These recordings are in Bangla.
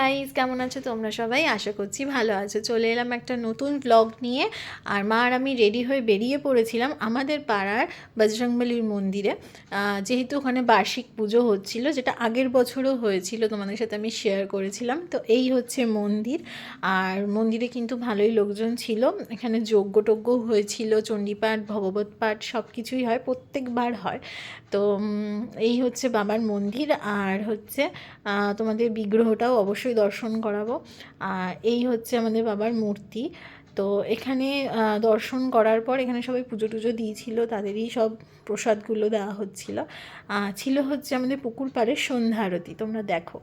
গাইস কেমন আছো তোমরা সবাই? আশা করছি ভালো আছো। চলে এলাম একটা নতুন ব্লগ নিয়ে। আর মা আর আমি রেডি হয়ে বেরিয়ে পড়েছিলাম আমাদের পাড়ার বজরংবলির মন্দিরে। যেহেতু ওখানে বার্ষিক পুজো হচ্ছিল, যেটা আগের বছরও হয়েছিল, তোমাদের সাথে আমি শেয়ার করেছিলাম। তো এই হচ্ছে মন্দির। আর মন্দিরে কিন্তু ভালোই লোকজন ছিল। এখানে যজ্ঞ টজ্ঞ হয়েছিল, চণ্ডীপাঠ ভগবত পাঠ সব কিছুই হয়, প্রত্যেকবার হয়। তো এই হচ্ছে বাবার মন্দির। আর হচ্ছে তোমাদের বিগ্রহটাও অবশ্যই দর্শন করাবো। এই হচ্ছে আমাদের বাবার মূর্তি। তো এখানে দর্শন করার পর এখানে সবাই পুজো টুজো দিয়েছিল, তাদেরই সব প্রসাদগুলো দেওয়া হচ্ছিল। ছিল হচ্ছে আমাদের পুকুর পাড়ের সন্ধ্যা আরতি, তোমরা দেখো।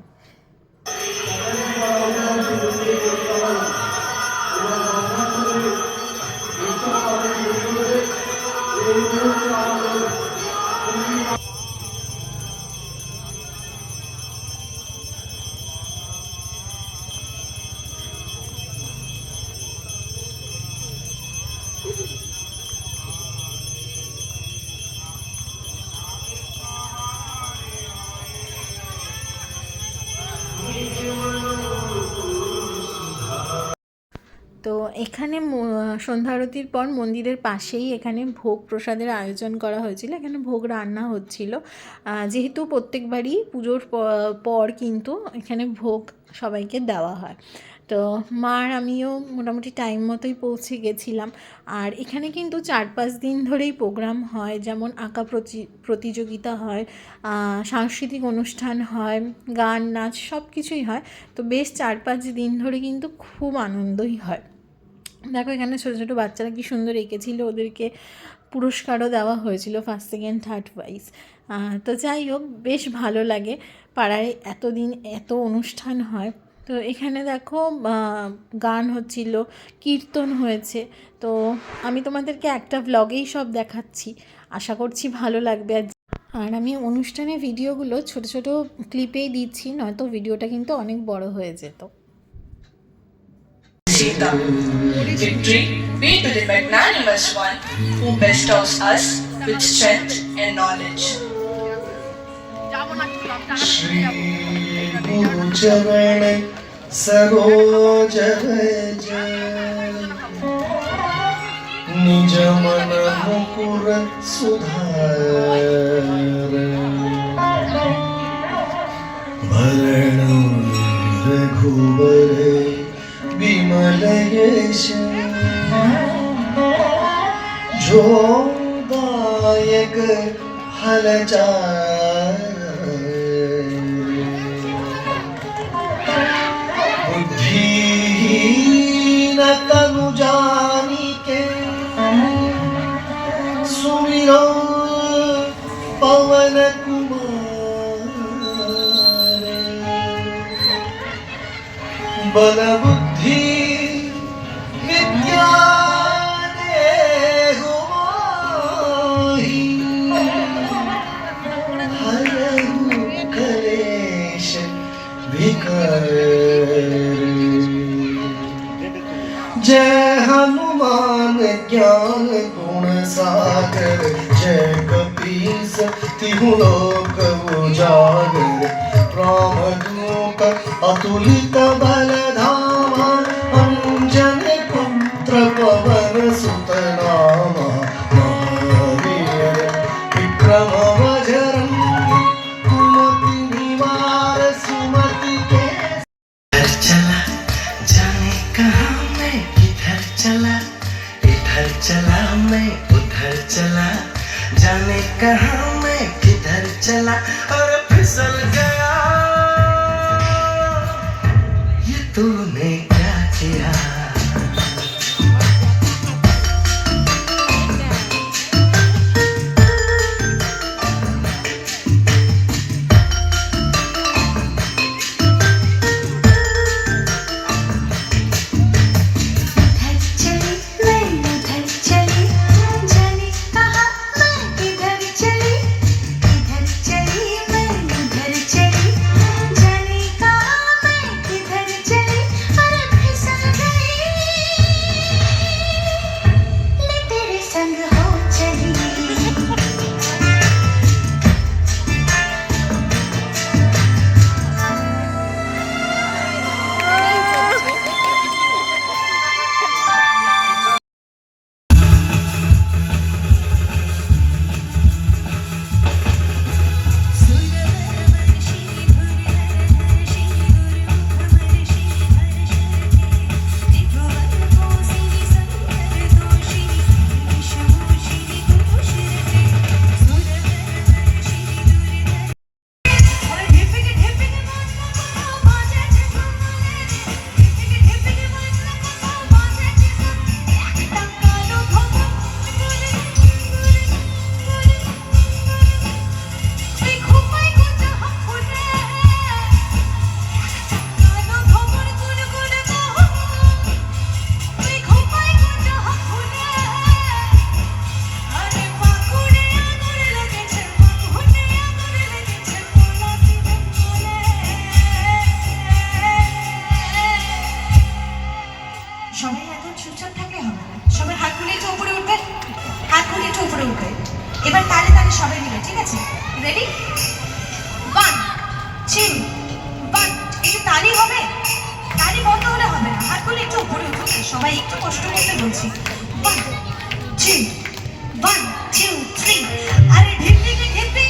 এখানে ম- সন্ধ্যা আরতির পর মন্দিরের পাশেই এখানে ভোগ প্রসাদের আয়োজন করা হয়েছিল। এখানে ভোগ রান্না হচ্ছিল। যেহেতু প্রত্যেকবারই পুজোর পর কিন্তু এখানে ভোগ সবাইকে দেওয়া হয়। তো মার আমিও মোটামুটি টাইম মতোই পৌঁছে গেছিলাম। আর এখানে কিন্তু চার পাঁচ দিন ধরেই প্রোগ্রাম হয়। যেমন আঁকা প্রতি- প্রতিযোগিতা হয় সাংস্কৃতিক অনুষ্ঠান হয়, গান, নাচ সব কিছুই হয়। তো বেশ চার পাঁচ দিন ধরে কিন্তু খুব আনন্দই হয়। দেখো এখানে ছোটো ছোটো বাচ্চারা কি সুন্দর এঁকেছিল, ওদেরকে পুরস্কারও দেওয়া হয়েছিল ফার্স্ট সেকেন্ড থার্ড ওয়াইজ তো যাই হোক, বেশ ভালো লাগে। পাড়ায় এতদিন এত অনুষ্ঠান হয়। তো এখানে দেখো গান হচ্ছিল, কীর্তন হয়েছে। তো আমি তোমাদেরকে একটা ব্লগেই সব দেখাচ্ছি। আশা করছি ভালো লাগবে আর আর আমি অনুষ্ঠানে ভিডিওগুলো ছোট ছোট ক্লিপেই দিচ্ছি, নয়তো ভিডিওটা কিন্তু অনেক বড় হয়ে যেত। Sita. Victory be to the magnanimous one who bestows us with strength and knowledge. Shri गुरु चरण सरोज रज निज मन मुकुर सुधार भरण रघुबर विमल यश जो दायक हलचार बुद्धिहीन तनु जानिके सुमिरो पवन कुमार बल बुद्धि विकर जय हनुमान ज्ञान गुण सागर जय कपीस तिहु लोक उजागर। रामदूत अतुलित बल tu সবাই একটু কষ্ট করতে বলছি। ওয়ান টু থ্রি আরে ঢিপ থেকে ঢিপ।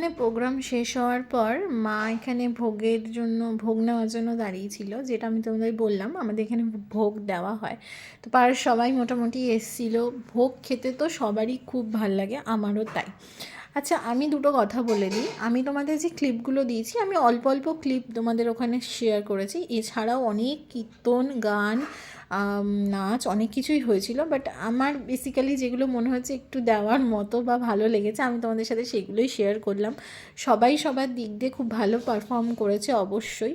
এখানে প্রোগ্রাম শেষ হওয়ার পর মা এখানে ভোগের জন্য, ভোগ নেওয়ার জন্য দাঁড়িয়েছিল যেটা আমি তোমাদের বললাম। আমাদের এখানে ভোগ দেওয়া হয়। তো পাড়ার সবাই মোটামুটি এসছিল। ভোগ খেতে তো সবারই খুব ভালো লাগে, আমারও তাই। আচ্ছা আমি দুটো কথা বলে দিই। আমি তোমাদের যে ক্লিপগুলো দিয়েছি, আমি অল্প অল্প ক্লিপ তোমাদের ওখানে শেয়ার করেছি। এছাড়াও অনেক কীর্তন, গান নাচ অনেক কিছুই হয়েছিল বাট আমার বেসিক্যালি যেগুলো মনে হচ্ছে একটু দেওয়ার মতো বা ভালো লেগেছে, আমি তোমাদের সাথে সেগুলোই শেয়ার করলাম। সবাই সবার দিক দিয়ে খুব ভালো পারফর্ম করেছে অবশ্যই।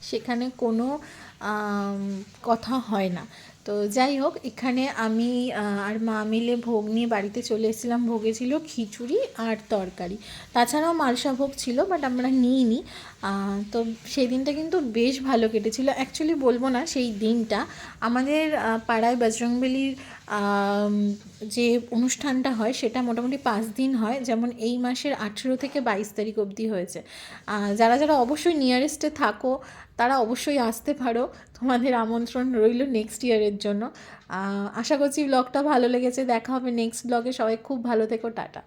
সেখানে কোনো কথা হয় না। তো যাই হোক, এখানে আমি আর মা মিলে ভোগ নিয়ে বাড়িতে চলে এসেছিলাম। ভোগে ছিল খিচুড়ি আর তরকারি। তাছাড়াও মালসা ভোগ ছিল বাট আমরা নিইনি। তো সেই দিনটা কিন্তু বেশ ভালো কেটেছিল। অ্যাকচুয়ালি বলব না, সেই দিনটা। আমাদের পাড়ায় বজরংবলির যে অনুষ্ঠানটা হয়, সেটা মোটামুটি পাঁচ দিন হয়। যেমন এই মাসের আঠেরো থেকে বাইশ তারিখ অবধি হয়েছে। যারা যারা অবশ্যই নিয়ারেস্টে থাকো তারা অবশ্যই আসতে পারো। তোমাদের আমন্ত্রণ রইল নেক্সট ইয়ারের জন্য। আশা করছি ব্লগটা ভালো লেগেছে। দেখা হবে নেক্সট ব্লগে সবাই খুব ভালো থেকো। টাটা।